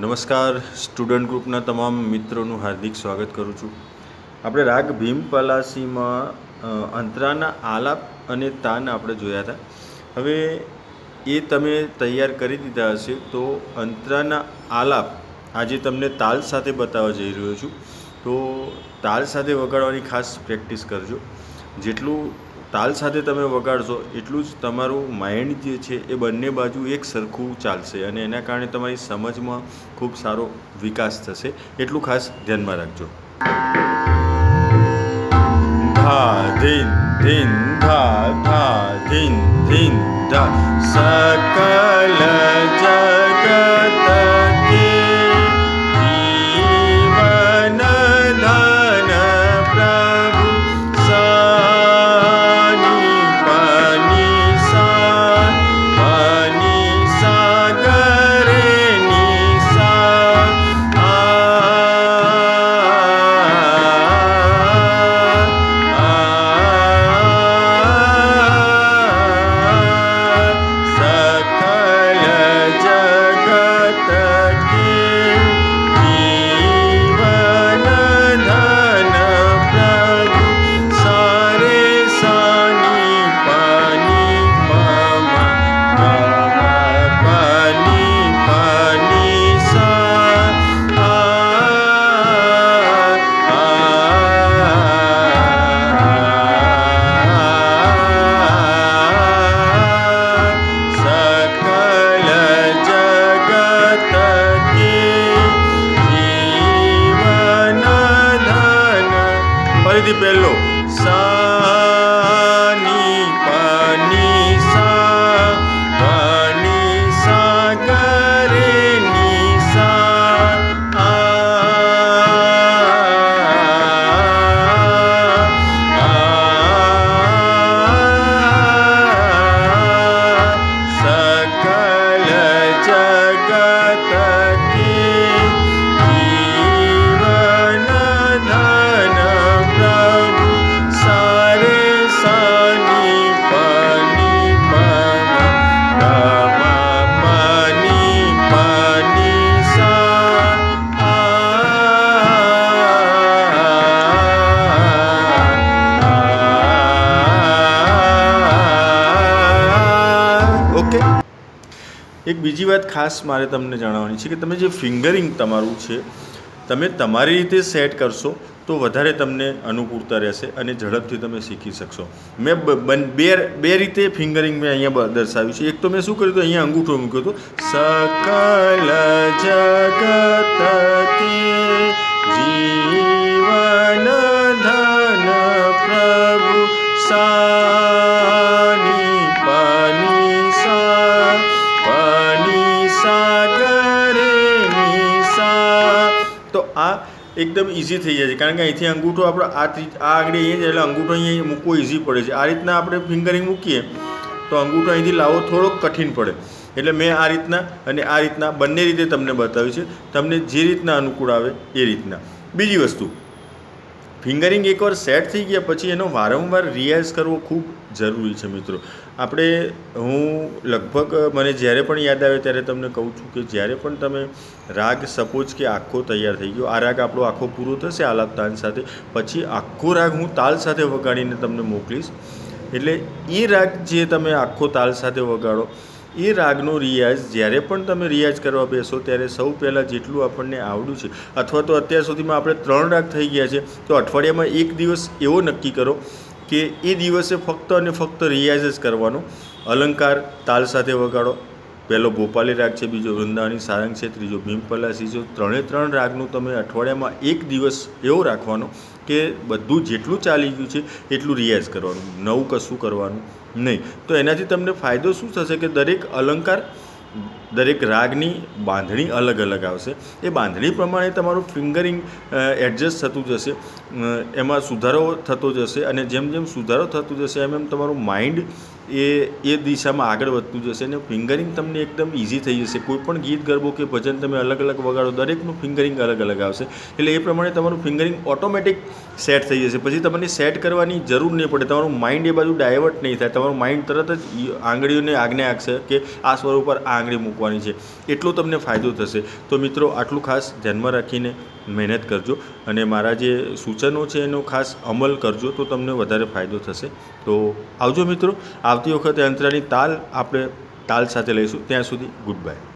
નમસ્કાર, સ્ટુડન્ટ ગ્રુપના તમામ મિત્રોનું હાર્દિક સ્વાગત કરું છું. આપણે રાગ ભીમ પલાસીમાં અંતરાના આલાપ અને તાન આપણે જોયા હતા. હવે એ તમે તૈયાર કરી દીધા હશે તો અંતરાના આલાપ આજે તમને તાલ સાથે બતાવવા જઈ રહ્યો છું. તો તાલ સાથે વગાડવાની ખાસ પ્રેક્ટિસ કરજો. જેટલું તાલ સાથે તમે વગાડશો એટલું જ તમારું માઇન્ડ જે છે એ બંને બાજુ એક સરખું ચાલશે અને એના કારણે તમારી સમજમાં ખૂબ સારો વિકાસ થશે. એટલું ખાસ ધ્યાનમાં રાખજો. ધા, ધીન ધીન, ધા ધા, ધીન ધીન, ધા સકલ ફરીથી પહેલો એક બીજી વાત ખાસ મારે તમને જણાવવાની છે કે તમે જે ફિંગરિંગ તમારું છે, તમે તમારી રીતે સેટ કરશો તો વધારે તમને અનુકૂળતા રહેશે અને ઝડપથી તમે શીખી શકશો. મેં બન- બે બે રીતે ફિંગરિંગ મેં અહીંયા દર્શાવ્યું છે. એક તો મેં શું કર્યું હતું? અહીંયા અંગૂઠો મૂક્યો હતો. સકલ જગત જીવન ધન પ્રભુ સાની આ એકદમ ઇઝી થઈ જાય છે. કારણ કે અહીંથી અંગૂઠો આપણે આ આ આગળ અહીંયા જાય એટલે અંગૂઠો અહીંયા મૂકવો ઇઝી પડે છે. આ રીતના આપણે ફિંગરિંગ મૂકીએ તો અંગૂઠો અહીંથી લાવવો થોડોક કઠિન પડે. એટલે મેં આ રીતના અને આ રીતના બંને રીતે તમને બતાવ્યું છે. તમને જે રીતના અનુકૂળ આવે એ રીતના. બીજી વસ્તુ ફિંગરિંગ એકવાર સેટ થઈ ગયા પછી એનો વારંવાર રિયાઝ કરવો ખૂબ જરૂરી છે મિત્રો. આપણે, હું લગભગ, મને જ્યારે પણ યાદ આવે ત્યારે તમને કહું છું કે જ્યારે પણ તમે રાગ સપોઝ કે આખો તૈયાર થઈ ગયો, આ રાગ આપણો આખો પૂરો થશે આલાપ તાન સાથે, પછી આખો રાગ હું તાલ સાથે વગાડીને તમને મોકલીશ. એટલે એ રાગ જે તમે આખો તાલ સાથે વગાડો એ રાગનો રિયાઝ જ્યારે પણ તમે રિયાઝ કરવા બેસો ત્યારે સૌ પહેલાં જેટલું આપણને આવડ્યું છે, અથવા તો અત્યાર સુધીમાં આપણે ત્રણ રાગ થઈ ગયા છે, તો અઠવાડિયામાં એક દિવસ એવો નક્કી કરો કે એ દિવસે ફક્ત અને ફક્ત રિયાઝ જ કરવાનો. અલંકાર તાલ સાથે વગાડો. પહેલો ભોપાલી રાગ છે, બીજો વૃંદાવની સારંગ છે, ત્રીજો ભીમપલાસી છે, ત્રણે ત્રણ રાગનું તમે અઠવાડિયામાં એક દિવસ એવો રાખવાનો. કે બધું જેટલું ચાલી ગયું છે, એટલું રિયાઝ કરવાનું, નવું કશું કરવાનું નહીં. તો એનાથી તમને ફાયદો શું થશે કે દરેક અલંકાર, દરેક રાગની બાંધણી અલગ અલગ આવશે. એ બાંધણી પ્રમાણે તમારું ફિંગરિંગ એડજસ્ટ થતું જશે. એમાં સુધારો થતો જશે અને જેમ જેમ સુધારો થતો જશે, એમ એમ તમારું માઇન્ડ એ એ દિશામાં આગળ વધતું જશે અને ફિંગરિંગ તમને એકદમ ઇઝી થઈ જશે. કોઈ પણ ગીત ગરબો કે ભજન તમે અલગ અલગ વગાડો, દરેકનું ફિંગરિંગ અલગ અલગ આવશે. એટલે એ પ્રમાણે તમારું ફિંગરિંગ ઓટોમેટિક સેટ થઈ જશે. પછી તમને સેટ કરવાની જરૂર નહીં પડે. તમારું માઇન્ડ એ બાજુ ડાયવર્ટ નહીં થાય. તમારું માઇન્ડ તરત જ આંગળીઓને આજ્ઞા આપશે કે આ સ્વર ઉપર આ આંગળી મૂકવાની છે. એટલો તમને ફાયદો થશે. તો મિત્રો, આટલું ખાસ ધ્યાનમાં રાખીને મહેનત કરજો અને મારા જે સૂચનો છે એનો ખાસ અમલ કરજો તો તમને વધારે ફાયદો થશે. તો આવજો મિત્રો, આવતી વખતે અંતરાની તાલ આપણે તાલ સાથે લઈશું. ત્યાં સુધી ગુડ બાય.